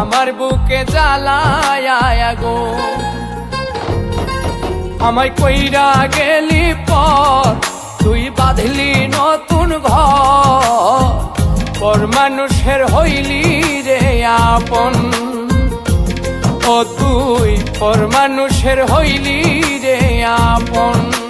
আমার বুকে জ্বালায় গো। আমায় কইরা গেলি পর তুই বাঁধলি নতুন ঘর। পর মানুষের হইলি রে আপন। ও তুই, পর মানুষের হইলি রে আপন।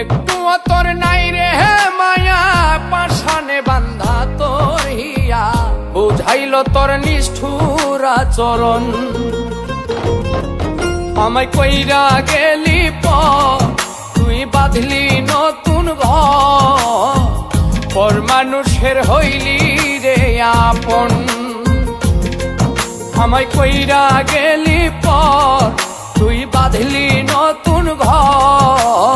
একটু তোর নাই রে মায়া পাশানে বান্ধা তোর হিয়া। বুঝাইল তোর নিষ্ঠুর আচরণ। আমায় কইরা গেলি পর তুই বাঁধলি নতুন পর মানুষের হইলি রে আপন। আমায় কইরা গেলি পর তুই বাঁধলি নতুন ঘর।